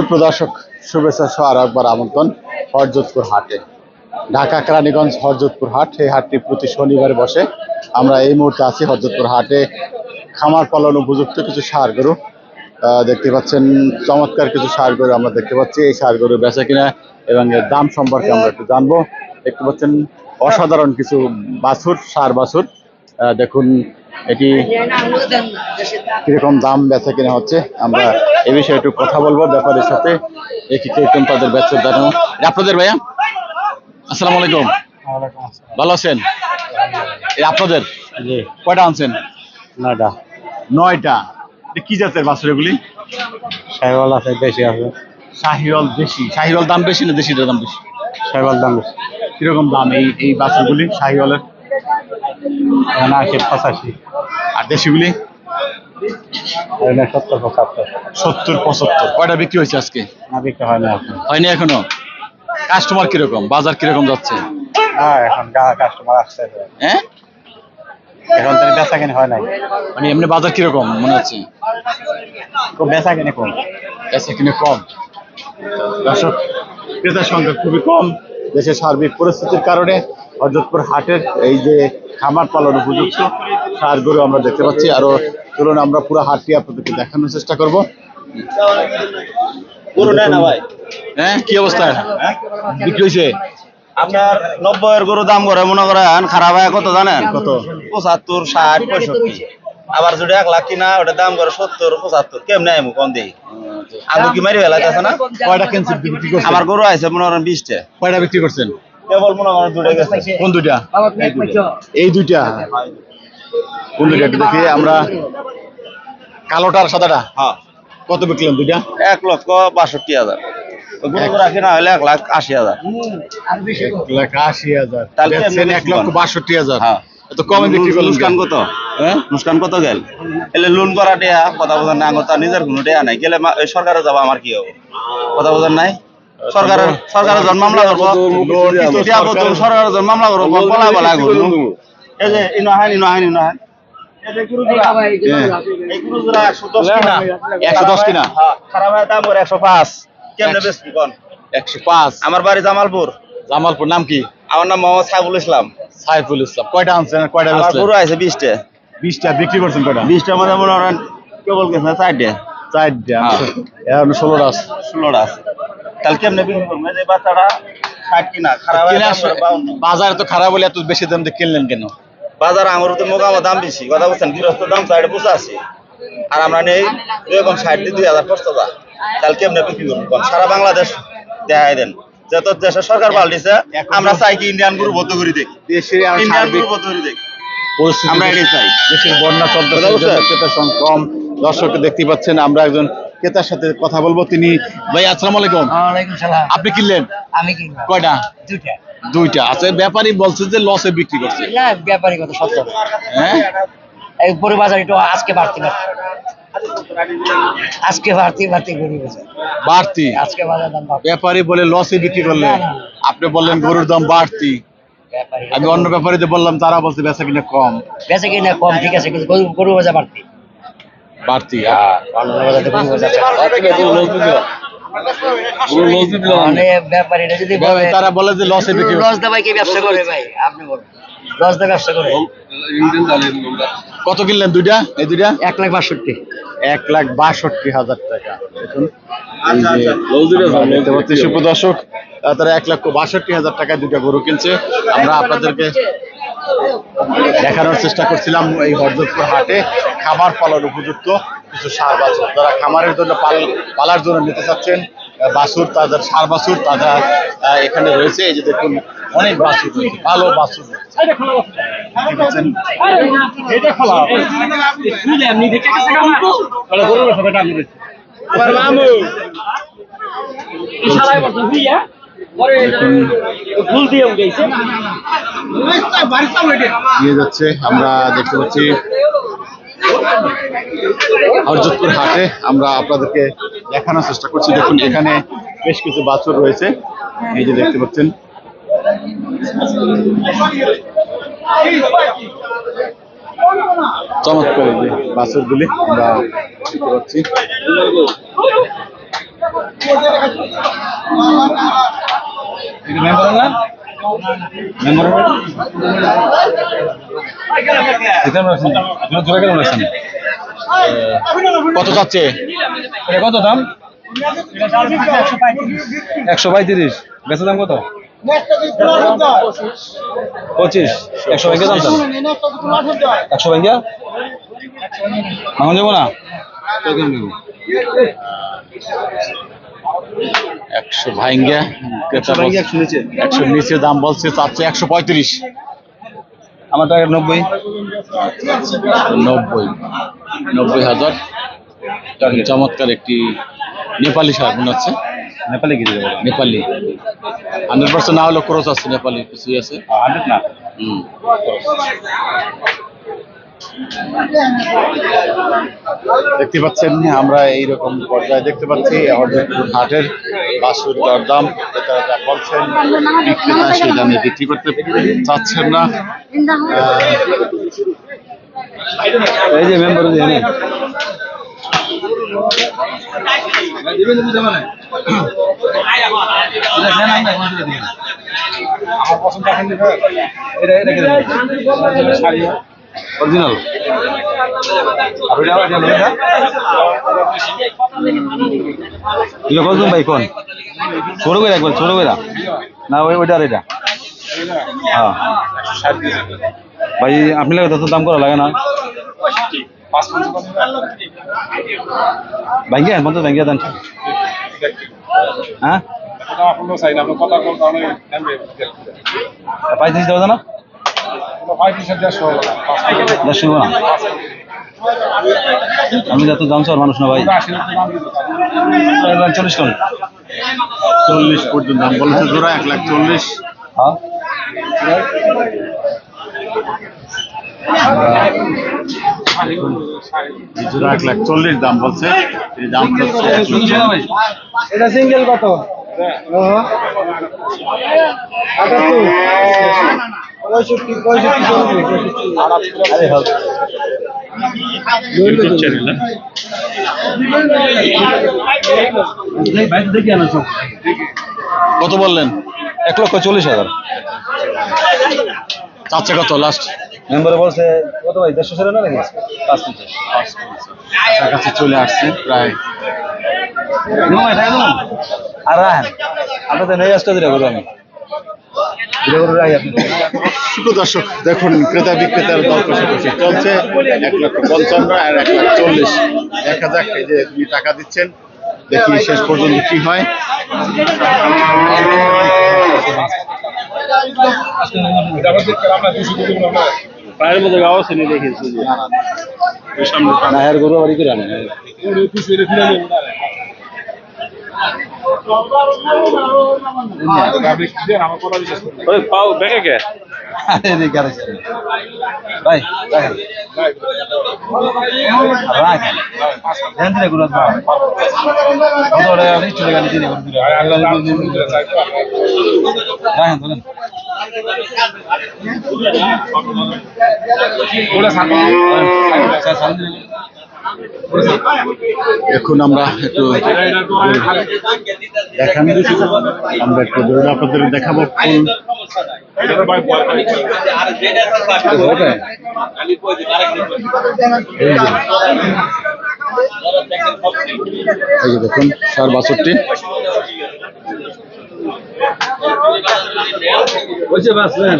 সুপ্রদর্শক শুভেচ্ছা সহ আরও একবার আমন্ত্রণ হরযোধপুর হাটে। ঢাকা কেরানীগঞ্জ হরযোধপুর হাট, এই হাটটি প্রতি শনিবারে বসে। আমরা এই মুহূর্তে আছি হরযোধপুর হাটে। খামার, পালন উপযুক্ত কিছু সার গরু দেখতে পাচ্ছেন, চমৎকার কিছু সার গরু আমরা দেখতে পাচ্ছি। এই সার গরু বেচা কিনা এবং এর দাম সম্পর্কে আমরা একটু জানব। দেখতে পাচ্ছেন, অসাধারণ কিছু বাছুর, সার বাছুর। দেখুন এটি কীরকম দাম বেচা কিনা হচ্ছে আমরা এ বিষয়ে একটু কথা বলব ব্যাপারের সাথে। কীরকম তাদের বেচা দাম আপনাদের ভাইয়া? আসসালামু আলাইকুম। ভালো আছেন? আপনাদের? কয়টা আনছেন? নয়টা। নয়টা। কি জাতের বাছুর এগুলি সাইকেল আছে বেশি আছে। শাহিওয়াল দেশি। শাহিওয়াল দাম বেশি না দেশিটার দাম বেশি? সাইকেল দাম বেশি। কীরকম দাম এই এই বাছুরগুলি শাহিওয়ালের? এখানে পঁচাশি। আর দেশিগুলি সত্তর পঁচাত্তর। সত্তর পঁচাত্তর। কয়টা বিক্রি হয়েছে আজকে? না বিক্রি হয় না এখন। হয়নি এখনও? কাস্টমার কীরকম? বাজার কীরকম যাচ্ছে? হ্যাঁ এখন কাস্টমার আসছে। হ্যাঁ? এখন তো বেচা কিনে হয় নাই। মানে এমনি বাজার কীরকম মনে হচ্ছে? খুব বেচা কিনে কম। বেচা কিনে কম? দর্শক ক্রেতার সংখ্যা খুবই কম। দেশের সার্বিক পরিস্থিতির কারণে হরজতপুর হাটের এই যে খামার পালন উপযুক্ত সার গরু আমরা দেখতে পাচ্ছি। আরও চলুন আমরা পুরো হাটটি আপনাদেরকে দেখানোর চেষ্টা করব। গরু হ্যাঁ কি অবস্থা? বিক্রি হয়েছে? আপনার নব্বইয়ের গরু দাম করে মনে করেন খারাপ হয় কত জানেন? কত? পঁচাত্তর ষাট পঁয়ষট্টি। আবার যদি এক লাখ কিনা ওটা দাম করে সত্তর পঁচাত্তর। কেমনে আমি কম দিই আঙুর কি মারি ফেলাইতেছে না? কয়টা কেনসি আমার গরু আছে মনে করেন বিশটা। কয়টা বিক্রি করছেন? কেবল মনে করেন দুটো গেছে। কোন দুইটা? এই দুইটা। কোন দুইটা দেখি আমরা কালোটা আর সাদাটা। হ্যাঁ। কত বিকলেন দুইটা? এক লক্ষ বাষট্টি হাজার। রাখি না হলে এক লাখ আশি হাজার। এক লাখ আশি হাজার। তাহলে এক লক্ষ বাষট্টি হাজার। হ্যাঁ। এত কমে বিক্রি করলেন নুসকান কত? হ্যাঁ? নুসকান কত গেল? এলে লোন করা কথা বোঝার না নিজের কোনো নাই। গেলে সরকারে যাব আমার কি হবে? কথা বোঝার নাই? সরকারের সরকারের জন মামলা করব। সরকারের জন মামলা করব এই যে দশ কিনা? হ্যাঁ, হয় আমার বাড়ি জামালপুর। জামালপুর নাম কি? আমার নাম মোহাম্মদ সাইফুল ইসলাম। সাইফুল ইসলাম। কয়টা আনছেন কয়টা গরু আছে বিশটা। বিশটা বিক্রি করছেন কয়টা? বিশটা মধ্যে মনে করেন কেবল গেছে চারটে। চারটা হ্যাঁ। ষোলোটা আছে। ষোলোটা আছে। বিক্রি করব যে বাচ্চাটা ষাট কিনা খারাপ। বাজার তো খারাপ হলে এত বেশি দাম দিয়ে কিনলেন কেন? বাজার আঙুর তো মোকামা দাম বেশি। কথা বলছেন গৃহস্থ দাম সাইডে বুঝে আছে আর আমরা নেই দুই এখন ষাট দিয়ে দুই হাজার খরচ যা তাহলে কেমনে বিক্রি করব কোন? সারা বাংলাদেশ দেখাই দেন। যেহেতু দেশের সরকার পাল্টিছে আমরা চাই কি ইন্ডিয়ান গ্রুপ বদ্ধ করে দেখি ইন্ডিয়ান বদ্ধ করে দেখি আমরা এটাই চাই। দেশের বন্যা সংখ্যা কম দর্শক দেখতে পাচ্ছেন আমরা একজন ক্রেতার সাথে কথা বলব। তিনি ভাই আসসালামু আলাইকুম। আপনি কিনলেন? আমি কিনবো কয়টা? দুইটা। দুইটা। আচ্ছা ব্যাপারী বলছে যে লসে বিক্রি করছে। না ব্যাপারই কথা সত্য। হ্যাঁ? এই গরু বাজার একটু আজকে বাড়তি বাড়তি আজকে বাড়তি বাড়তি গরু বাজার। বাড়তি? আজকে বাজার দাম ব্যাপারী বলে লসে বিক্রি করলেন। আপনি বললেন গরুর দাম বাড়তি। আমি অন্য ব্যাপারীদের বললাম তারা বলছে বেচা কিনা কম। বেচে কিনা কম ঠিক আছে কিন্তু গরু গরু বাজার বাড়তি। বাড়তি। তারা বলে যে লসে বিক্রি লস দেবাই কি ব্যবসা করে ভাই? আপনি বলুন। লস দা ব্যবসা করে। কত কিনলেন দুইটা? এই দুইটা? এক লাখ বাষট্টি। এক লাখ বাষট্টি হাজার টাকা। দেখুন দেখতে পাচ্ছি সুপ্রদর্শক তারা এক লক্ষ বাষট্টি হাজার টাকায় দুটা গরু কিনছে। আমরা আপনাদেরকে দেখানোর চেষ্টা করছিলাম এই হরদপুর হাটে। খামার পালার উপযুক্ত কিছু সার বাছুর। যারা খামারের জন্য পাল পালার জন্য নিতে চাচ্ছেন বাছুর তাদের সার বাছুর তারা এখানে রয়েছে। এই যে দেখুন অনেক বাছুর ভালো বাছুর রয়েছে। নিয়ে যাচ্ছে, আমরা দেখতে পাচ্ছি হরজতপুর হাটে। আমরা আপনাদেরকে দেখানোর চেষ্টা করছি। দেখুন, এখানে বেশ কিছু বাছুর রয়েছে। এই যে দেখতে পাচ্ছেন। চমৎকার এই যে বাছুরগুলি আমরা দেখতে পাচ্ছি। কত যাচ্ছে? এটা কত দাম? একশো পঁয়ত্রিশ। বেচা দাম কত? পঁচিশ। একশো ব্যাংকে দাম একশো ব্যাংকে যাব না? একশো ভাইঙ্গা একশো নিচে দাম বলছে চাচ্ছে একশো পঁয়ত্রিশ। আমার টাকা নব্বই। নব্বই। নব্বই হাজার। চমৎকার একটি নেপালি সার মনে হচ্ছে। নেপালে গিয়ে নেপালি। হান্ড্রেড পার্সেন্ট না হলেও খরচ আছে নেপালি কিছুই আছে। হান্ড্রেড না? হুম। দেখতে পাচ্ছেন, আমরা এইরকম পর্যায়ে দেখতে পাচ্ছি হরজতপুর হাটের বাসুর দরদাম, ক্রেতারা যা বলছেন, বিক্রেতা সেই দামে বিক্রি করতে চাচ্ছেন না। এই যে মেম্বার দিয়ে অরিজিনাল কত ভাই? কোন? ছোট করে একবার ছোট করে না ওই ওইটা এটা। হ্যাঁ। ভাই আপনি লাগে তত দাম করা লাগে না। ভাঙ্গিয়া পঞ্চাশ ভাঙ্গিয়া দেন হ্যাঁ? পঁয়ত্রিশ দেওয়া না দেড়শো না। আমি যত দাম চাওয়ার মানুষ না ভাই। চল্লিশ কোন চল্লিশ পর্যন্ত দাম। বলেছে জোড়া এক লাখ চল্লিশ। হ্যাঁ। জোড়া এক লাখ চল্লিশ দাম বলছে। দাম এটা সিঙ্গেল কত? কত বললেন? এক লক্ষ চল্লিশ হাজার। চাচ্ছে কত? লাস্ট মেম্বারে বলছে কত ভাই দেড়শো ছেলে না নাকি? পাঁচ কাছে চলে আসছে প্রায়। আর আপনাদের নেই আসতে দিলে আমি। সুপ্র দর্শক দেখুন ক্রেতা বিক্রেতার দর কষাকষি চলছে এক লক্ষ পঞ্চান্ন আর এক লাখ চল্লিশ। দেখা যাক এই যে তুমি টাকা দিচ্ছেন দেখি শেষ পর্যন্ত কি হয়। পায়ের মধ্যে গাও শুনে দেখেছি না এর গরু বাড়ি করে আনে ওই পাও ব্যাগে কে। ভাই রাখেন। ধরেন এখন আমরা একটু দেখান আমরা একটু ধরে আপনাদের দেখাবো এই যে। দেখুন, সার বাষট্টি। বলছে বাসলেন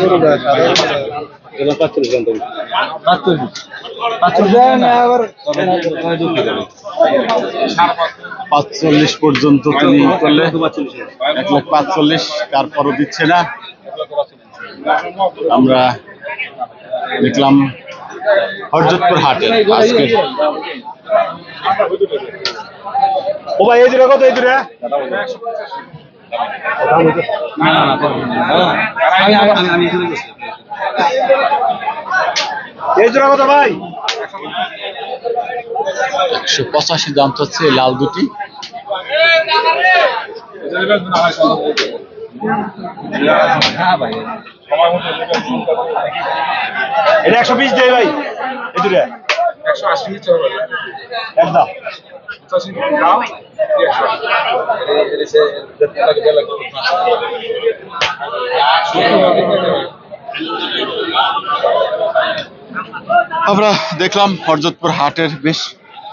দুটি বাছুর। পাঁচচল্লিশ পর্যন্ত তিনি করলে এক লাখ পাঁচচল্লিশ তারপরও দিচ্ছে না। আমরা দেখলাম হরজতপুর হাটে আজকে। ও ভাই এই দূরে কত এই দূরে? না না আমি আমি আমি এই জোড়া কত ভাই একশো পঁচাশি দাম এই লাল দুটি। এটা একশো বিশ দেয় ভাই এই দুটা। একশো আশি একদম। আমরা দেখলাম হরজতপুর হাটের বেশ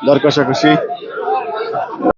দর কষাকষি